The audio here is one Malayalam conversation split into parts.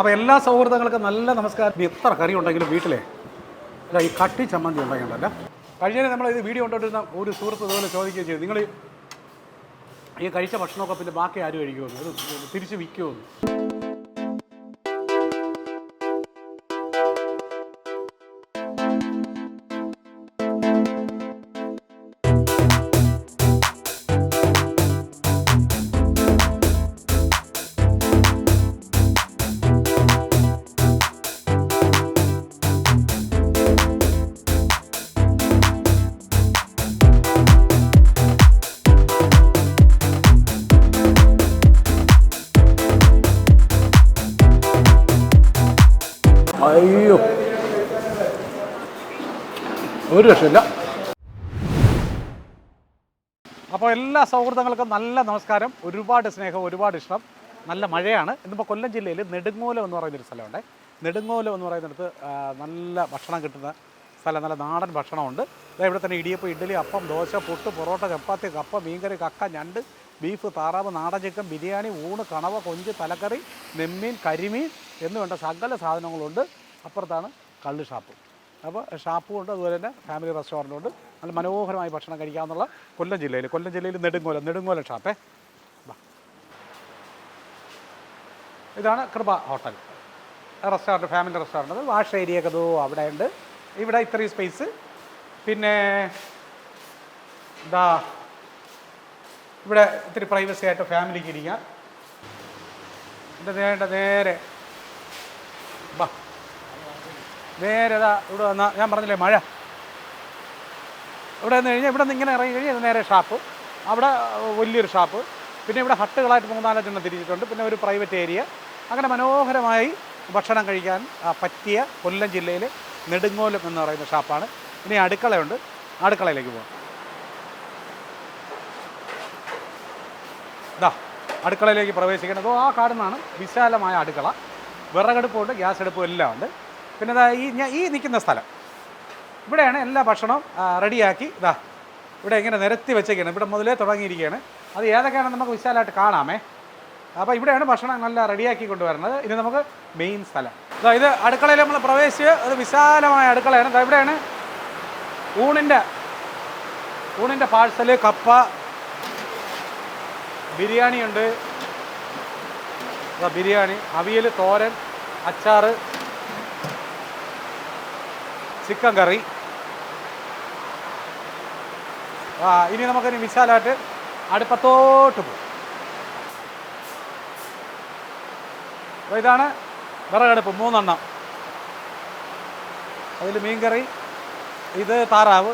അപ്പോൾ എല്ലാ സൗഹൃദങ്ങൾക്കും നല്ല നമസ്കാരം. എത്ര കറി ഉണ്ടെങ്കിലും വീട്ടിലെ? അല്ല ഈ കട്ടി ചമ്മന്തി ഉണ്ടെങ്കിലല്ല കഴിഞ്ഞ നമ്മൾ ഇത് വീഡിയോ കൊണ്ടുകൊണ്ടിരുന്ന ഒരു സുഹൃത്ത് ഇതുപോലെ ചോദിക്കുകയും ചെയ്തു. നിങ്ങൾ ഈ കഴിച്ച ഭക്ഷണമൊക്കെ പിന്നെ ബാക്കി ആരും കഴിക്കുമെന്ന്? അത് തിരിച്ച് വിൽക്കുമെന്ന്. ഒരു രക്ഷയില്ല. അപ്പോൾ എല്ലാ സൗഹൃദങ്ങൾക്കും നല്ല നമസ്കാരം. ഒരുപാട് സ്നേഹം ഒരുപാട് ഇഷ്ടം. നല്ല മഴയാണ്. ഇന്നിപ്പോൾ കൊല്ലം ജില്ലയിൽ നെടുങ്ങോലം എന്ന് പറയുന്നൊരു സ്ഥലമുണ്ട്. നെടുങ്ങോലം എന്ന് പറയുന്നിടത്ത് നല്ല ഭക്ഷണം കിട്ടുന്ന സ്ഥലം നല്ല നാടൻ ഭക്ഷണമുണ്ട്. ഇവിടെ തന്നെ ഇടിയപ്പം ഇഡ്ഡലി അപ്പം ദോശ പുട്ട് പൊറോട്ട ചപ്പാത്തി കപ്പ മീൻകറി കക്ക ഞണ്ട് ബീഫ് താറാവ് നാടൻ ചിക്കൻ ബിരിയാണി ഊണ് കണവ കൊഞ്ച് തലക്കറി നെമ്മീൻ കരിമീൻ എന്നുവേണ്ട സകല സാധനങ്ങളുണ്ട്. അപ്പുറത്താണ് കള്ള് ഷാപ്പ്. അപ്പോൾ ഷാപ്പും ഉണ്ട് അതുപോലെ തന്നെ ഫാമിലി റെസ്റ്റോറന്റും ഉണ്ട്. നല്ല മനോഹരമായി ഭക്ഷണം കഴിക്കാമെന്നുള്ള കൊല്ലം ജില്ലയിൽ കൊല്ലം ജില്ലയിൽ നെടുങ്ങോല നെടുങ്ങോല ഷാപ്പേ ഇതാണ് Kripa hotel. Restaurant family restaurant wash area ഒക്കെ അവിടെ ഉണ്ട്. ഇവിടെ ഇത്രയും സ്പേസ്. പിന്നെ എന്താ ഇവിടെ ഇത്തിരി പ്രൈവസി ആയിട്ട് ഫാമിലിക്ക് ഇരിക്കാം. എന്റെ നേരെ നേരെ ഇവിടെ വന്ന ഞാൻ പറഞ്ഞില്ലേ മഴ. ഇവിടെ നിന്ന് കഴിഞ്ഞാൽ ഇവിടെ നിന്ന് ഇങ്ങനെ ഇറങ്ങി കഴിഞ്ഞാൽ നേരെ ഷാപ്പ്. അവിടെ വലിയൊരു ഷാപ്പ്. പിന്നെ ഇവിടെ ഹട്ടുകളായിട്ട് മൂന്നാലഞ്ചെണ്ണം തിരിച്ചിട്ടുണ്ട്. പിന്നെ ഒരു പ്രൈവറ്റ് ഏരിയ. അങ്ങനെ മനോഹരമായി ഭക്ഷണം കഴിക്കാൻ പറ്റിയ കൊല്ലം ജില്ലയിലെ നെടുങ്ങോലം എന്ന് പറയുന്ന ഷാപ്പാണ്. ഇനി അടുക്കളയുണ്ട്. അടുക്കളയിലേക്ക് പോകാം ഇതാ അടുക്കളയിലേക്ക് പ്രവേശിക്കുന്നത് ആ കാണുന്നതാണ് വിശാലമായ അടുക്കള. വിറകടുപ്പുണ്ട് ഗ്യാസ് അടുപ്പും എല്ലാം ഉണ്ട്. പിന്നെ ഇതാ ഈ ഞാൻ ഈ നിൽക്കുന്ന സ്ഥലം. ഇവിടെയാണ് എല്ലാ ഭക്ഷണവും റെഡിയാക്കി. ഇതാ ഇവിടെ ഇങ്ങനെ നിരത്തി വെച്ചേക്കാണ്. ഇവിടെ മുതലേ തുടങ്ങിയിരിക്കുകയാണ് അത് ഏതൊക്കെയാണെന്ന് നമുക്ക് വിശാലമായിട്ട് കാണാമേ. അപ്പോൾ ഇവിടെയാണ് ഭക്ഷണം നല്ല റെഡിയാക്കി കൊണ്ടുവരുന്നത്. ഇനി നമുക്ക് മെയിൻ സ്ഥലം. ഇതാ ഇത് അടുക്കളയിൽ നമ്മൾ പ്രവേശിച്ച് അത് വിശാലമായ അടുക്കളയാണ്. ഇതാ ഇവിടെയാണ് ഊണിന്റെ ഊണിന്റെ പാഴ്സൽ കപ്പ ബിരിയാണിയുണ്ട്. ബിരിയാണി അവിയൽ തോരൻ അച്ചാറ് ചിക്കൻ കറി. ആ ഇനി നമുക്കിനി വിശാലമായിട്ട് അടുപ്പത്തോട്ട് പോകും. ഇതാണ് വിറകടുപ്പ് മൂന്നെണ്ണം. അതിൽ മീൻകറി ഇത് താറാവ്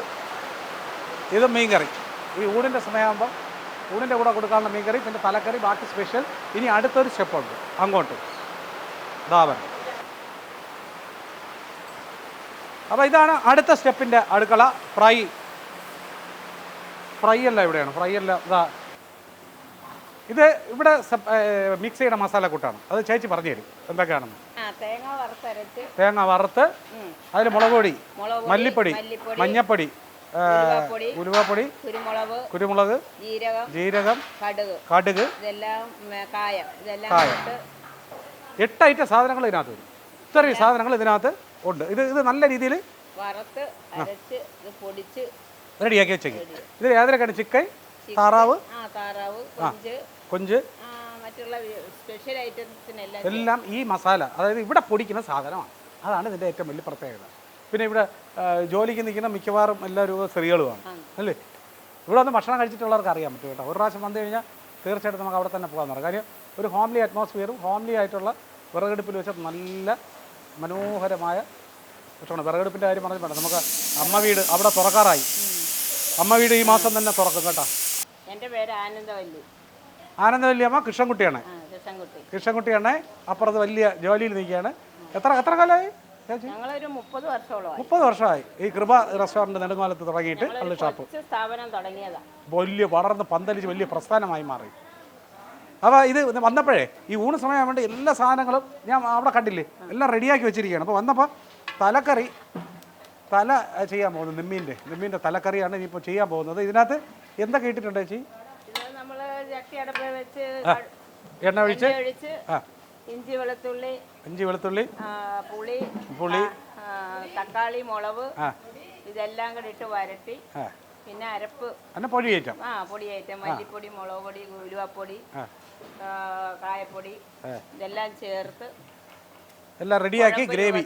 ഇത് മീൻകറി. ഈ ഊടിന്റെ സമയമാകുമ്പോൾ ഊടിന്റെ കൂടെ കൊടുക്കാനുള്ള മീൻകറി പിന്നെ തലക്കറി ബാക്കി സ്പെഷ്യൽ. ഇനി അടുത്തൊരു സ്റ്റെപ്പുണ്ട് അങ്ങോട്ട്. ദാവൻ അപ്പോൾ ഇതാണ് അടുത്ത സ്റ്റെപ്പിന്റെ അടുക്കള. ഫ്രൈ. ഫ്രൈ അല്ല ഇവിടെയാണ്. ഫ്രൈ അല്ല ഇതാ. ഇത് ഇവിടെ മിക്സ് ചെയ്യുന്ന മസാല കൂട്ടാണ്. അത് ചേച്ചി പറഞ്ഞു തരും. എന്തൊക്കെയാണെന്ന്. തേങ്ങ വറുത്ത് അതിൽ മുളക് പൊടി മല്ലിപ്പൊടി മഞ്ഞപ്പൊടി ഉലുവാപ്പൊടി, കുരുമുളക് കുരുമുളക് ജീരകം ജീരകം കടുക്. കടുക് കായം. എട്ട് ഐറ്റം സാധനങ്ങൾ ഇതിനകത്ത് വരും. ഇത്രയും സാധനങ്ങൾ ഇതിനകത്ത് ഉണ്ട്. ഇത് ഇത് നല്ല രീതിയിൽ വറുത്ത് അരച്ച് ഇത് പൊടിച്ച് റെഡിയാക്കി വെച്ചേക്ക്. ഇതിൽ ഏതൊക്കെയാണ് ചിക്കൻ? താറാവ്? ആ താറാവ് കൊഞ്ച് കൊഞ്ച്. ആ മറ്റുള്ള സ്പെഷ്യൽ ഐറ്റംസിനെല്ലാം എല്ലാം ഈ മസാല അതായത് ഇവിടെ പൊടിക്കുന്ന സാധനമാണ്. അതാണ് ഇതിന്റെ ഏറ്റവും വലിയ പ്രത്യേകത. പിന്നെ ഇവിടെ ആ, ജോലിക്ക് നിൽക്കുന്ന മിക്കവാറും എല്ലാവരും സ്ത്രീകളുമാണ്. അല്ലേ? ഇവിടെ വന്ന് ഭക്ഷണം കഴിച്ചിട്ടുള്ളവർക്ക് അറിയാൻ പറ്റും കേട്ടോ. ഒരു പ്രാവശ്യം വന്നു കഴിഞ്ഞാൽ തീർച്ചയായിട്ടും നമുക്ക് അവിടെ തന്നെ പോകാൻ കാര്യം ഒരു ഹോംലി അറ്റ്മോസ്ഫിയറും ഹോംലി ആയിട്ടുള്ള വിറകടുപ്പിൽ വെച്ച നല്ല മനോഹരമായ വൃക്ഷമാണ് വിറകെടുപ്പിന്റെ കാര്യം പറഞ്ഞു വേണ്ട. നമുക്ക് അമ്മ വീട് അവിടെ തുറക്കാറായി. അമ്മ വീട് ഈ മാസം തന്നെ തുറക്കും കേട്ടോ. എന്റെ പേര് ആനന്ദവല്ലി. ആനന്ദവല്ലി അമ്മ കൃഷ്ണൻകുട്ടിയാണ്. കൃഷ്ണൻകുട്ടിയാണ്. അപ്പുറത്ത് വലിയ ജോലിയിൽ നിൽക്കുകയാണ്. എത്ര എത്ര കാലമായി? ഞങ്ങളൊരു മുപ്പത് മുപ്പത് വർഷമായി. ഈ കൃപ റെസ്റ്റോറന്റ് നെടുങ്ങാലത്ത് തുടങ്ങിയിട്ട് ഷാപ്പ്. സ്ഥാപനം വലിയ വളർന്ന് പന്തലിച്ച് വലിയ പ്രസ്ഥാനമായി മാറി. അപ്പോൾ ഇത് വന്നപ്പോഴേ ഈ ഊണ് സമയം വേണ്ട എല്ലാ സാധനങ്ങളും ഞാൻ അവിടെ കണ്ടില്ലേ എല്ലാം റെഡിയാക്കി വെച്ചിരിക്കുകയാണ്. അപ്പോൾ വന്നപ്പോൾ തലക്കറി തല ചെയ്യാൻ പോകുന്നത് നിമ്മീന്റെ നിമ്മീന്റെ തലക്കറിയാണ് ഇനിയിപ്പോൾ ചെയ്യാൻ പോകുന്നത്. ഇതിനകത്ത് എന്തൊക്കെ ഇട്ടിട്ടുണ്ട് ചേച്ചി? എണ്ണ ഒഴിച്ച്? ആ. ഇഞ്ചി വെളുത്തുള്ളി ഇഞ്ചി വെളുത്തുള്ളി പുളി പുളി തക്കാളി മുളക് ഇതെല്ലാം കൂടി ഇട്ട് വരട്ടി. പിന്നെ അരപ്പ്. പൊടിയേറ്റം ആ പൊടിയേറ്റം മല്ലിപ്പൊടി മുളക് പൊടി ഉലുവപ്പൊടി ആ, കായപ്പൊടി ഇതെല്ലാം ചേർത്ത് എല്ലാം റെഡിയാക്കി ഗ്രേവി.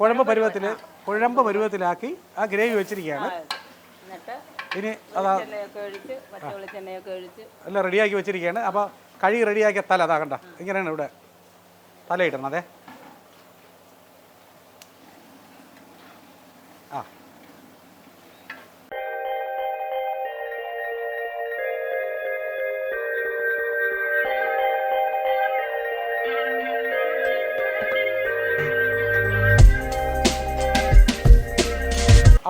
കുഴമ്പ് പരുവത്തിൽ കുഴമ്പ് പരുവത്തിലാക്കി ആ ഗ്രേവി വെച്ചിരിക്കുകയാണ്. എന്നിട്ട് ഇനി അതാ എല്ലാം റെഡിയാക്കി വെച്ചിരിക്കുകയാണ്. അപ്പോൾ കഴുകി റെഡിയാക്കിയ തല അതാ കണ്ട ഇങ്ങനെയാണ് ഇവിടെ തല ഇടണം അതെ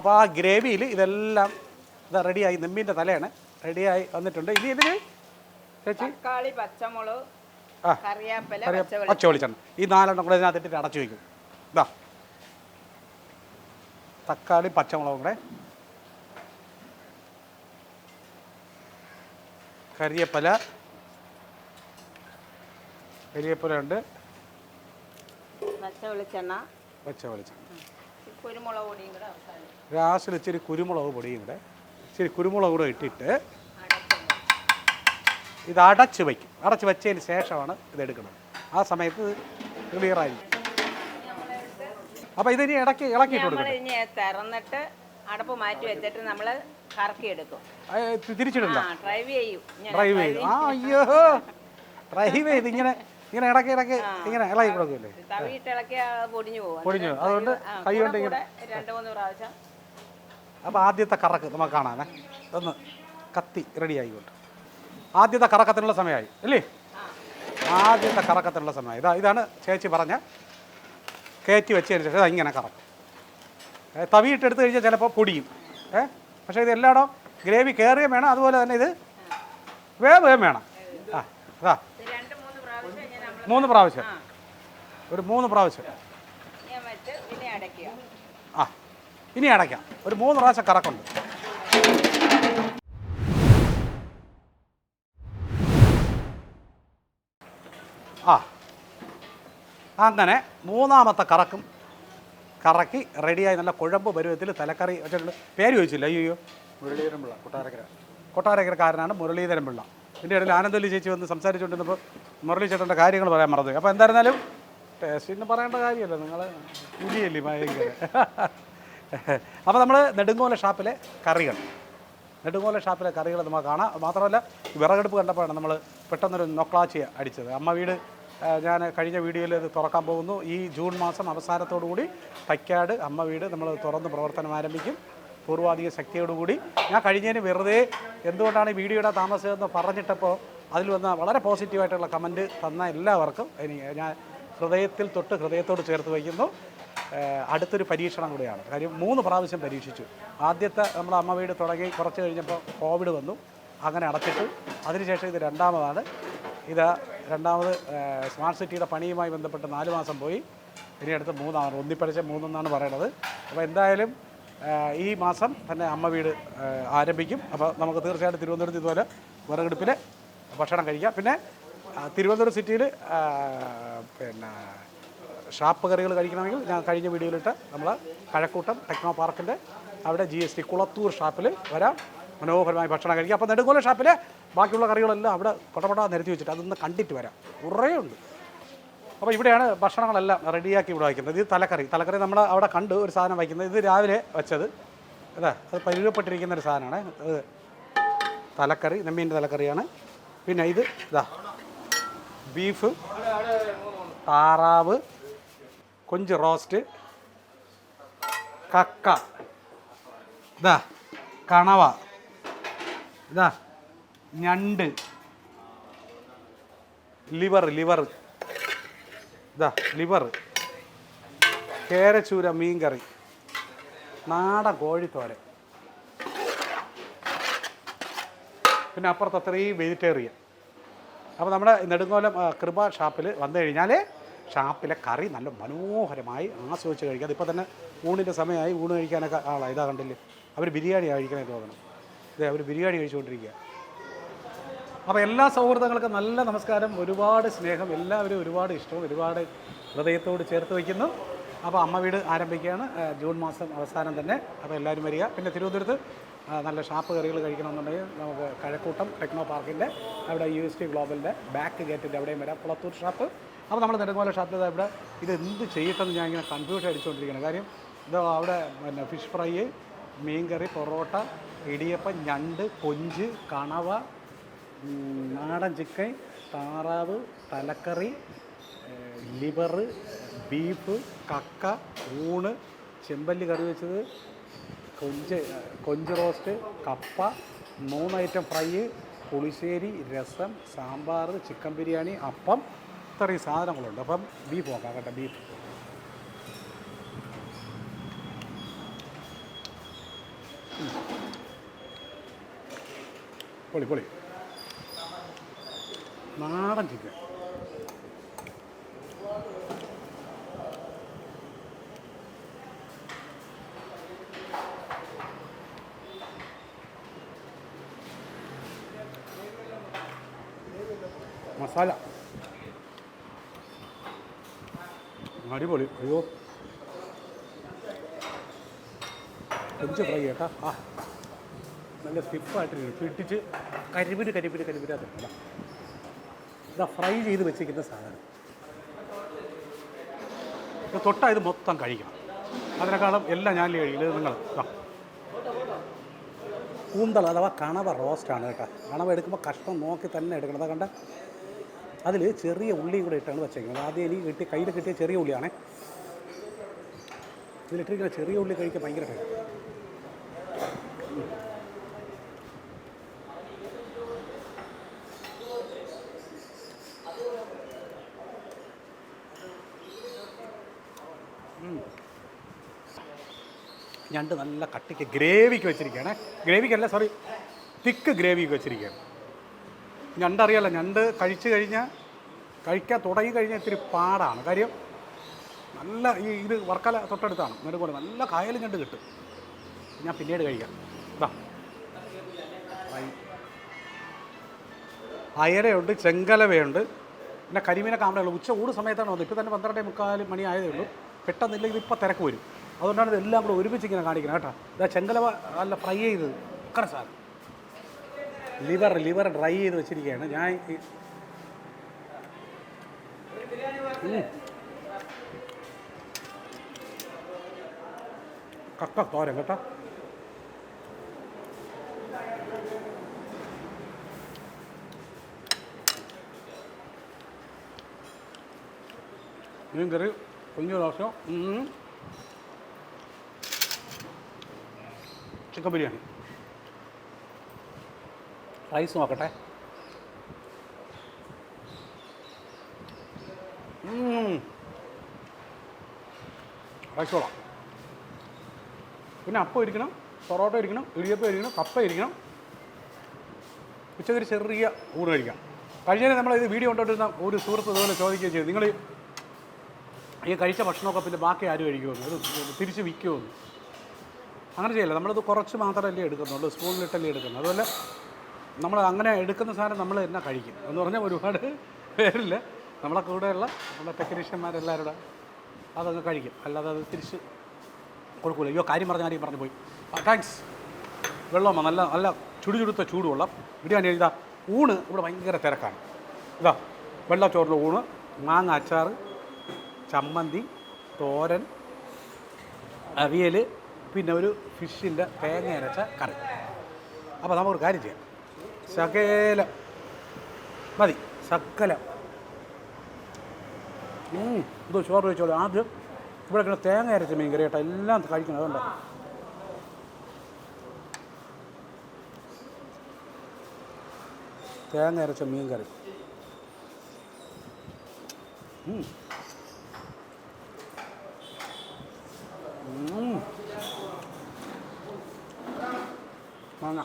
അപ്പോൾ ആ ഗ്രേവിയിൽ ഇതെല്ലാം ഇതാ റെഡിയായി നെമ്മിന്റെ തലയാണ് റെഡിയായി വന്നിട്ടുണ്ട്. ഇനി ഇതിന് ചേച്ചി? തക്കാളി പച്ചമുളക് ആ കറിവേപ്പില അറിയാം പച്ച പച്ച ഈ നാലെണ്ണം കൂടെ ഇതിനകത്ത് ഇട്ടിട്ട് അടച്ചു വയ്ക്കും ഇതാ. തക്കാളി പച്ചമുളകും കൂടെ. കരിയപ്പല. കരിയപ്പല ഉണ്ട്. പച്ച വെളിച്ചെണ്ണ പച്ച വെളിച്ചെണ്ണ കുരുമുളക് പൊടിയും കൂടെ അവസാനം. ഗ്യാസിൽ ഇച്ചിരി കുരുമുളക് പൊടിയും കൂടെ ഇച്ചിരി കുരുമുളക് കൂടെ ഇട്ടിട്ട് ഇത് അടച്ച് വയ്ക്കും. അടച്ച് വെച്ചതിന് ശേഷമാണ് ഇത് എടുക്കുന്നത്. ആ സമയത്ത് ക്ലിയറായിരിക്കും അപ്പോൾ ഇതിനി ഇടയ്ക്ക് ഇളക്കി നമ്മൾ കൊടുക്കും ഇനി തുറന്നിട്ട് അടപ്പ് മാറ്റി വെച്ചിട്ട് നമ്മൾ കറക്കി എടുക്കും. തിരിച്ചിടില്ല ആ ഡ്രൈവ് ചെയ്യും. ഇങ്ങനെ ഡ്രൈവ് ചെയ്ത്. ആ അയ്യോ. ഡ്രൈവ് ചെയ്ത് ഇങ്ങനെ ഇങ്ങനെ ഇടയ്ക്ക് ഇടയ്ക്ക് ഇങ്ങനെ ഇളകി കൊടുക്കില്ലേ? പൊടിഞ്ഞു പോകും. അതുകൊണ്ട് കൈ കൊണ്ട് ഇങ്ങനെ കൂടെ രണ്ട് മൂന്ന് പ്രാവശ്യം. അപ്പോൾ ആദ്യത്തെ കറക്ക് നമുക്ക് കാണാനേ ഒന്ന് കത്തി റെഡി ആയിക്കോട്ടെ. ആദ്യത്തെ കറക്കത്തിനുള്ള സമയമായി അല്ലേ? ആദ്യത്തെ കറക്കത്തിനുള്ള സമയം ഇതാ ഇതാണ് ചേച്ചി പറഞ്ഞ കയറ്റി വെച്ചതിന് ശേഷം ഇതാ ഇങ്ങനെ കറക്കും. തവിയിട്ടെടുത്ത് തവിയിട്ട് കഴിഞ്ഞാൽ ചിലപ്പോൾ പൊടിയും. ഏ പക്ഷേ ഇത് എല്ലായിടം ഗ്രേവി കയറിയും വേണം. അതുപോലെ തന്നെ ഇത് വേവുകയും വേണം. ആ അതാ ഇത് രണ്ട് മൂന്ന് പ്രാവശ്യം ഇങ്ങനെ നമ്മൾ മൂന്ന് പ്രാവശ്യം. ഒരു മൂന്ന് പ്രാവശ്യം. ആ ഇനി അടയ്ക്കാം. ഒരു മൂന്ന് പ്രാവശ്യം കറക്കുണ്ട്. ആ അങ്ങനെ മൂന്നാമത്തെ കറക്കും. കറക്കി റെഡിയായി. നല്ല കുഴമ്പ് പരുവത്തിൽ തലക്കറി വെച്ചിട്ടുണ്ട്. പേര് ചോദിച്ചില്ല. അയ്യോ മുരളീധരൻ പിള്ള കൊട്ടാരക്കര. കൊട്ടാരക്കരക്കാരനാണ് മുരളീധരൻ പിള്ള ഇതിന്റെ ഇടയിൽ ആനന്ദലി ചേച്ചി വന്ന് സംസാരിച്ചുകൊണ്ടിരുന്നപ്പോൾ മുരളി ചേട്ടന്റെ കാര്യങ്ങൾ പറയാൻ മറന്നു അപ്പോൾ എന്തായിരുന്നാലും ടേസ്റ്റിന് പറയേണ്ട കാര്യമല്ല. നിങ്ങൾ രുചിയല്ലേ ഭയങ്കര. അപ്പോൾ നമ്മൾ നെടുങ്കോല ഷാപ്പിലെ കറികൾ. നെടുങ്കോല ഷാപ്പിലെ കറികൾ നമുക്ക് കാണാം. മാത്രമല്ല വിറകെടുപ്പ് കണ്ടപ്പോഴാണ് നമ്മൾ പെട്ടെന്നൊരു നൊക്ലാച്ചി അടിച്ചത്. അമ്മ വീട് ഞാൻ കഴിഞ്ഞ വീഡിയോയിൽ ഇത് തുറക്കാൻ പോകുന്നു. ഈ ജൂൺ മാസം അവസാനത്തോടു കൂടി തൈക്കാട് അമ്മ വീട് നമ്മൾ തുറന്ന് പ്രവർത്തനം ആരംഭിക്കും. പൂർവാധിക ശക്തിയോടുകൂടി. ഞാൻ കഴിഞ്ഞതിന് വെറുതെ എന്തുകൊണ്ടാണ് ഈ വീഡിയോയുടെ താമസമെന്ന് പറഞ്ഞിട്ടപ്പോൾ അതിൽ വന്ന വളരെ പോസിറ്റീവായിട്ടുള്ള കമന്റ് തന്ന എല്ലാവർക്കും എനിക്ക് ഞാൻ ഹൃദയത്തിൽ തൊട്ട് ഹൃദയത്തോട് ചേർത്ത് വയ്ക്കുന്നു. അടുത്തൊരു പരീക്ഷണം കൂടിയാണ്. കാര്യം മൂന്ന് പ്രാവശ്യം പരീക്ഷിച്ചു. ആദ്യത്തെ നമ്മൾ അമ്മ വീട് തുടങ്ങി കുറച്ച് കഴിഞ്ഞപ്പോൾ കോവിഡ് വന്നു. അങ്ങനെ അടച്ചിട്ടു. അതിനുശേഷം ഇത് രണ്ടാമതാണ്. ഇത് രണ്ടാമത് സ്മാർട്ട് സിറ്റിയുടെ പണിയുമായി ബന്ധപ്പെട്ട് നാല് മാസം പോയി. ഇനി അടുത്ത് മൂന്നാണ്. ഒന്നിപ്പഴിച്ച മൂന്നെന്നാണ് പറയണത്. അപ്പോൾ എന്തായാലും ഈ മാസം തന്നെ അമ്മ വീട് ആരംഭിക്കും. അപ്പോൾ നമുക്ക് തീർച്ചയായിട്ടും തിരുവനന്തപുരത്ത് ഇതുപോലെ വിറകെടുപ്പിൽ ഭക്ഷണം കഴിക്കാം. പിന്നെ തിരുവനന്തപുരം സിറ്റിയിൽ പിന്നെ ഷാപ്പ് കറികൾ കഴിക്കണമെങ്കിൽ ഞാൻ കഴിഞ്ഞ വീഡിയോയിലിട്ട് നമ്മൾ കഴക്കൂട്ടം ടെക്നോ പാർക്കിന്റെ അവിടെ ജി എസ് ടി കുളത്തൂർ ഷാപ്പിൽ വരാം. മനോഹരമായി ഭക്ഷണം കഴിക്കാം. അപ്പോൾ നെടുങ്കോല ഷാപ്പിൽ ബാക്കിയുള്ള കറികളെല്ലാം അവിടെ പടപട നിരത്തി വെച്ചിട്ട് അതൊന്ന് കണ്ടിട്ട് വരാം. കുറേ ഉണ്ട് അപ്പോൾ ഇവിടെയാണ് ഭക്ഷണങ്ങളെല്ലാം റെഡിയാക്കി ഇവിടെ വയ്ക്കുന്നത്. ഇത് തലക്കറി. തലക്കറി നമ്മൾ അവിടെ കണ്ടു ഒരു സാധനം വയ്ക്കുന്നത്. ഇത് രാവിലെ വെച്ചത്. അതാ അത് പരിചയപ്പെട്ടിരിക്കുന്ന ഒരു സാധനമാണ്. അത് തലക്കറി നെമ്മീന്റെ തലക്കറിയാണ്. പിന്നെ ഇത് ഇതാ ബീഫ് താറാവ് കൊഞ്ച് റോസ്റ്റ് കക്ക ഇതാ കണവ ഇതാ ഞണ്ട് ലിവർ ലിവർ. ഇതാ ലിവർ കേരച്ചൂര മീൻകറി. നാടൻ കോഴിത്തോരൻ. പിന്നെ അപ്പുറത്ത് അത്രയും വെജിറ്റേറിയൻ അപ്പോൾ നമ്മുടെ നെടുങ്കോലം കൃപ ഷാപ്പിൽ വന്നു കഴിഞ്ഞാൽ ഷാപ്പിലെ കറി നല്ല മനോഹരമായി ആസ്വദിച്ച് കഴിക്കാം അതിപ്പോൾ തന്നെ ഊണിന്റെ സമയമായി ഊണ് കഴിക്കാനൊക്കെ ആളാണ് ഇതാ കണ്ടില്ലേ? അവർ ബിരിയാണി കഴിക്കണേ തോന്നണം. അതെ അവർ ബിരിയാണി കഴിച്ചുകൊണ്ടിരിക്കുക. അപ്പോൾ എല്ലാ സൗഹൃദങ്ങൾക്കും നല്ല നമസ്കാരം ഒരുപാട് സ്നേഹം എല്ലാവരും ഒരുപാട് ഇഷ്ടവും ഒരുപാട് ഹൃദയത്തോട് ചേർത്ത് വയ്ക്കുന്നു. അപ്പോൾ അമ്മ വീട് ആരംഭിക്കുകയാണ്. ജൂൺ മാസം അവസാനം തന്നെ. അപ്പോൾ എല്ലാവരും വരിക. പിന്നെ തിരുവനന്തപുരത്ത് നല്ല ഷാപ്പ് കറികൾ കഴിക്കണമെന്നുണ്ടെങ്കിൽ നമുക്ക് കഴക്കൂട്ടം ടെക്നോ പാർക്കിന്റെ അവിടെ യു എസ് ടി ഗ്ലോബലിന്റെ ബാക്ക് ഗേറ്റിന്റെ അവിടെയും വരാം. കുളത്തൂർ ഷാപ്പ്. അപ്പോൾ നമ്മൾ നെടുങ്കോല ഷാപ്പിൽ ഇവിടെ ഇത് എന്ത് ചെയ്യട്ടെന്ന് ഞാൻ ഇങ്ങനെ കൺഫ്യൂഷൻ അടിച്ചുകൊണ്ടിരിക്കുകയാണ് കാര്യം ഇത് അവിടെ പിന്നെ ഫിഷ് ഫ്രൈ മീൻകറി പൊറോട്ട ഇടിയപ്പം ഞണ്ട് കൊഞ്ച് കണവ നാടൻ ചിക്കൻ താറാവ് തലക്കറി ലിവർ ബീഫ് കക്ക ഊണ് ചെമ്പല്ലി കറി വെച്ചത് കൊഞ്ച് കൊഞ്ച് റോസ്റ്റ് കപ്പ മൂന്ന് ഐറ്റം ഫ്രൈ പുളിശ്ശേരി രസം സാമ്പാർ ചിക്കൻ ബിരിയാണി അപ്പം ഇത്രയും സാധനങ്ങളുണ്ട്. അപ്പം ബീഫ് നോക്കാം കേട്ടോ ബീഫ്. പൊളി പൊളി. നാടൻ ചിക്കൻ മസാല. അടിപൊളി. അയ്യോ. കൊഞ്ച് ഫ്രൈ കേട്ടാ. ആ. നല്ല സ്റ്റിഫായിട്ട് പിടിച്ച് കരിമിന് കരിമിന് കരിമിനകത്തല്ല ഇതാ ഫ്രൈ ചെയ്ത് വെച്ചിരിക്കുന്ന സാധനം. ഇത് തൊട്ടാ ഇത് മൊത്തം കഴിക്കണം. അതിനേക്കാളും എല്ലാം ഞാൻ കഴിക്കില്ല നിങ്ങൾ കൂന്തൽ അഥവാ കണവ റോസ്റ്റാണ് കേട്ടോ. കണവ എടുക്കുമ്പോൾ കഷ്ണം നോക്കി തന്നെ എടുക്കണം. അതാ കണ്ട അതിൽ ചെറിയ ഉള്ളി കൂടെ ഇട്ടാണ് വെച്ചേക്കുന്നത്. ആദ്യം എനിക്ക് കിട്ടി കയ്യിൽ കിട്ടിയ ചെറിയ ഉള്ളിയാണേ. ഇതിലിട്ടിരിക്കുന്ന ചെറിയ ഉള്ളി കഴിക്കാൻ ഭയങ്കര ഞണ്ട് നല്ല കട്ടിക്ക് ഗ്രേവിക്ക് വെച്ചിരിക്കുകയാണ്. ഗ്രേവിക്കല്ല സോറി തിക്ക് ഗ്രേവിക്ക് വെച്ചിരിക്കുകയാണ്. ഞണ്ടറിയാലോ ഞണ്ട് കഴിച്ചു കഴിഞ്ഞാൽ കഴിക്കാൻ തുടങ്ങി കഴിഞ്ഞാൽ ഇത്തിരി പാടാണ്. കാര്യം നല്ല ഈ ഇത് വർക്കല തൊട്ടടുത്താണ് നെടുങ്കോട് നല്ല കായലും ഞണ്ട് കിട്ടും. ഞാൻ പിന്നീട് കഴിക്കാം. ഇതാ അയരയുണ്ട് ചെങ്കലവയുണ്ട്. പിന്നെ കരിമീനൊക്കെ കാമ്പളയുള്ളൂ ഉച്ച ഊട് സമയത്താണ് വന്നത്. ഇപ്പോൾ തന്നെ പന്ത്രണ്ടേ മുക്കാൽ മണി ആയതേ ഉള്ളൂ. പെട്ടെന്നില്ലെങ്കിൽ ഇപ്പോൾ തിരക്ക് വരും. അതുകൊണ്ടാണ് ഇതെല്ലാം കൂടെ ഒരുമിച്ച് ഇങ്ങനെ കാണിക്കുന്നത് കേട്ടോ. ഇതാ ചെങ്കലവ നല്ല ഫ്രൈ ചെയ്ത് ഒക്കെ സാർ ലിവർ ലിവർ ഡ്രൈ ചെയ്ത് വെച്ചിരിക്കുകയാണ്. ഞാൻ. കക്ക തോരൻ കേട്ടോ. മീൻ കറി കുഞ്ഞു ദോശം. ചിക്കൻ ബിരിയാണി. റൈസ് നോക്കട്ടെ. റൈസ് കൊള്ളാം പിന്നെ അപ്പം ഇരിക്കണം പൊറോട്ട ഇരിക്കണം ഇടിയപ്പം ഇരിക്കണം കപ്പ ഇരിക്കണം. ഉച്ചക്കൊരു ചെറിയ ഊണ് കഴിക്കാം. കഴിഞ്ഞാൽ നമ്മൾ ഇത് വീഡിയോ കൊണ്ടുകൊണ്ടിരുന്ന ഒരു സുഹൃത്ത് ഇതുപോലെ ചോദിക്കുകയും ചെയ്തു. നിങ്ങൾ ഈ കഴിച്ച ഭക്ഷണമൊക്കെ പിന്നെ ബാക്കി ആരും കഴിക്കുമെന്ന്? അത് തിരിച്ച് വിൽക്കുമെന്ന്. അങ്ങനെ ചെയ്യില്ല. നമ്മളത് കുറച്ച് മാത്രമല്ലേ എടുക്കുന്നുള്ളൂ. സ്പൂണിലിട്ടല്ലേ എടുക്കുന്നത്. അതുപോലെ നമ്മൾ അങ്ങനെ എടുക്കുന്ന സാധനം നമ്മൾ തന്നെ കഴിക്കും? എന്ന് പറഞ്ഞാൽ ഒരുപാട് പേരില്ല. നമ്മളെ കൂടെയുള്ള നമ്മുടെ ടെക്നീഷ്യന്മാരെല്ലാവരുടെ അതങ്ങ് കഴിക്കും. അല്ലാതെ അത് തിരിച്ച് കൊടുക്കൂല. അയ്യോ കാര്യം പറഞ്ഞ കാര്യം പറഞ്ഞു പോയി. താങ്ക്സ് വെള്ളമോ നല്ല നല്ല ചുടു ചുടുത്ത ചൂടുവെള്ളം ബിരിയാണി ഇതാ ഊണ് ഇവിടെ ഭയങ്കര തിരക്കാണ്. ഇതാ വെള്ളച്ചോറിന്റെ ഊണ് മാങ്ങ അച്ചാർ ചമ്മന്തി തോരൻ അവിയൽ പിന്നെ ഒരു ഫിഷിന്റെ തേങ്ങ അരച്ച കറി. അപ്പോൾ നമുക്കൊരു കാര്യം ചെയ്യാം. സകലം. മതി സകലം. ഇത് ചോറ് വെച്ചോളൂ. ആദ്യം ഇവിടെ കിട്ടുന്ന തേങ്ങ അരച്ച മീൻ കറി കേട്ടോ. എല്ലാം കഴിക്കണം അതുകൊണ്ട്. തേങ്ങ അരച്ച മീൻ കറി. ഉം. ഉം.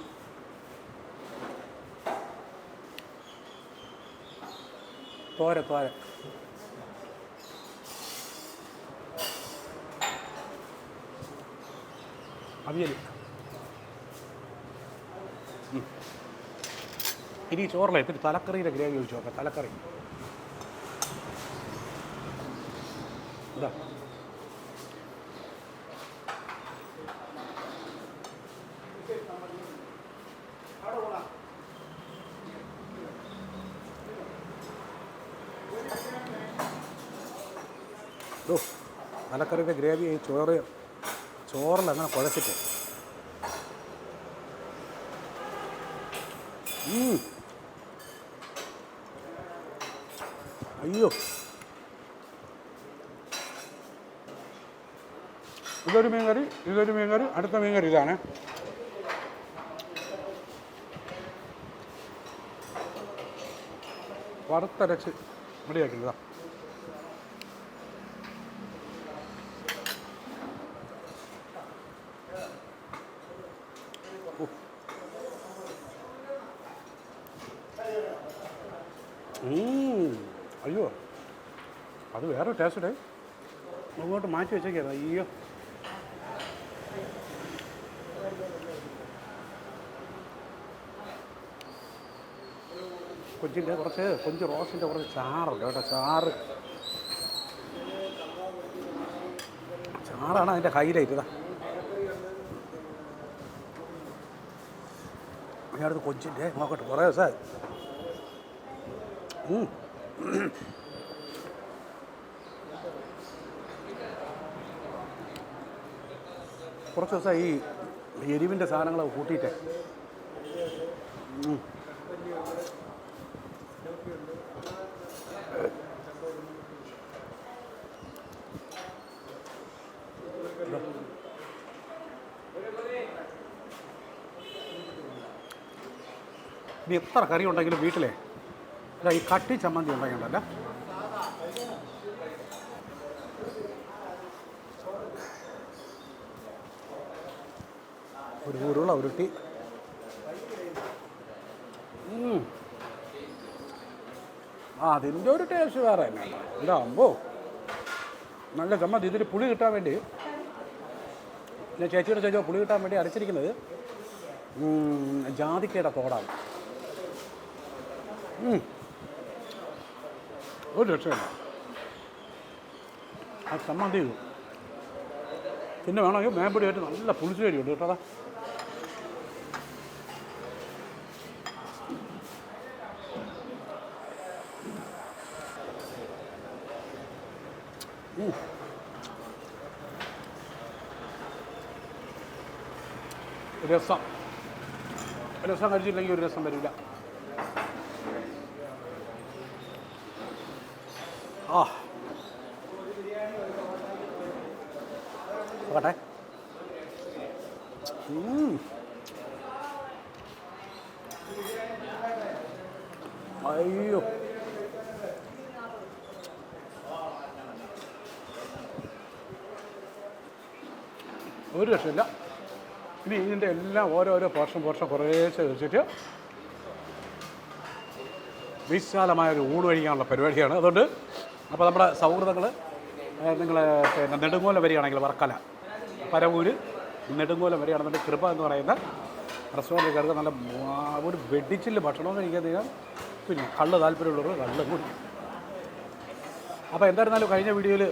പോരെ പോരെ അവിയൽ. ഇനി ചോറിലെ ഇത്തിരി തലക്കറിയുടെ ഗ്രേവി ഒഴിച്ച് തലക്കറി ഇതാ ഓ തലക്കറിയുടെ ഗ്രേവി ഈ ചോറ് ചോറിൽ അങ്ങനെ കുഴച്ചിട്ട്. അയ്യോ. ഇതൊരു മീൻകറി ഇതൊരു മീൻകറി അടുത്ത മീൻകറി ഇതാണ്. വറുത്തരച്ച് റെഡിയാക്കിയതാ ഉം. അയ്യോ അത് വേറെ ടേസ്റ്റേ അങ്ങോട്ട് മാറ്റി വെച്ചേക്കാ അയ്യോ. കൊഞ്ചിന്റെ കുറച്ച് കൊഞ്ച് റോസിന്റെ കുറച്ച് ചാറുണ്ട് കേട്ടോ ചാറ്. ചാറാണ് അതിന്റെ ഹൈലൈറ്റ് ഇതാ. അതിനടുത്ത് കൊഞ്ചിന്റെ നോക്കട്ടെ കുറേ ദിവസമായി. കുറച്ച് ദിവസം ഈ എരിവിന്റെ സാധനങ്ങളൊക്കെ കൂട്ടിയിട്ട്. എത്ര കറി ഉണ്ടെങ്കിലും വീട്ടിലെ? അല്ല ഈ കട്ടി ചമ്മന്തി ഉണ്ടെങ്കിലല്ല ഒരു ഉരുള ഉരുട്ടി. ആ അതിന്റെ ഒരു ടേസ്റ്റ് വേറെ. ഇതാകുമ്പോൾ നല്ല ചമ്മന്തി. ഇതിന് പുളി കിട്ടാൻ വേണ്ടി പിന്നെ ചേച്ചിയുടെ ചേച്ചിയോ പുളി കിട്ടാൻ വേണ്ടി അരച്ചിരിക്കുന്നത് ജാതിക്കയുടെ തോടാണ്. ഒരു രക്ഷയില്ല. ആ ചമ്മന്തി. പിന്നെ വേണമെങ്കിൽ മേമ്പടിയായിട്ട് നല്ല പുളിശ്ശേരി ഉണ്ട് കേട്ടോ. ഉം. രസം. രസം കഴിച്ചില്ലെങ്കിൽ ഒരു രസം വരില്ല. ആ നോക്കട്ടെ ഉം. അയ്യോ ഒരു രക്ഷയില്ല. ഇനി ഇതിന്റെ എല്ലാം ഓരോരോ പോർഷൻ പോർഷൻ കുറേശ്ശെ വെച്ചിട്ട് വിശാലമായ ഒരു ഊണ് കഴിക്കാനുള്ള പരിപാടിയാണ്. അതുകൊണ്ട് അപ്പോൾ നമ്മുടെ സൗഹൃദങ്ങൾ നിങ്ങൾ പിന്നെ നെടുങ്ങോലം വരികയാണെങ്കിൽ വർക്കല പരവൂര് നെടുങ്ങോലം വരികയാണെന്നുണ്ടെങ്കിൽ കൃപ എന്ന് പറയുന്ന റെസ്റ്റോറന്റിൽ കയറുക. നല്ല ഒരു വെടിച്ചിൽ ഭക്ഷണം കഴിക്കാൻ പിന്നെ കള്ള് താല്പര്യമുള്ളവർ കള്ളും കുടിക്കും. അപ്പോൾ എന്തായിരുന്നാലും കഴിഞ്ഞ വീഡിയോയിൽ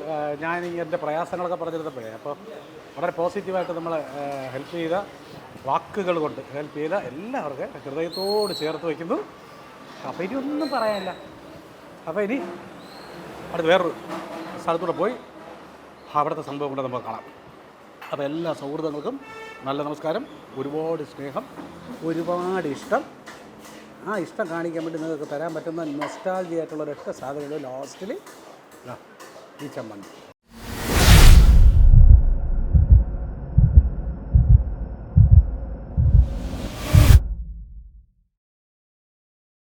ഞാൻ ഈ എന്റെ പ്രയാസങ്ങളൊക്കെ പറഞ്ഞിരുന്നപ്പോഴേ അപ്പോൾ വളരെ പോസിറ്റീവായിട്ട് നമ്മളെ ഹെൽപ്പ് ചെയ്ത വാക്കുകൾ കൊണ്ട് ഹെൽപ്പ് ചെയ്ത എല്ലാവർക്കും ഹൃദയത്തോട് ചേർത്ത് വയ്ക്കുന്നു. അപ്പോൾ ഇനി ഒന്നും പറയാനില്ല. അപ്പോൾ ഇനി അടുത്ത് വേറൊരു സ്ഥലത്തൂടെ പോയി അവിടുത്തെ സംഭവം കൂടെ നമുക്ക് കാണാം. അപ്പോൾ എല്ലാ സൗഹൃദങ്ങൾക്കും നല്ല നമസ്കാരം ഒരുപാട് സ്നേഹം ഒരുപാട് ഇഷ്ടം. ആ ഇഷ്ടം കാണിക്കാൻ വേണ്ടി നിങ്ങൾക്ക് തരാൻ പറ്റുന്ന നൊസ്റ്റാൾജി ആയിട്ടുള്ള ഒരൊറ്റ സാധനങ്ങൾ ലാസ്റ്റിൽ ഈ ചമ്മന്തി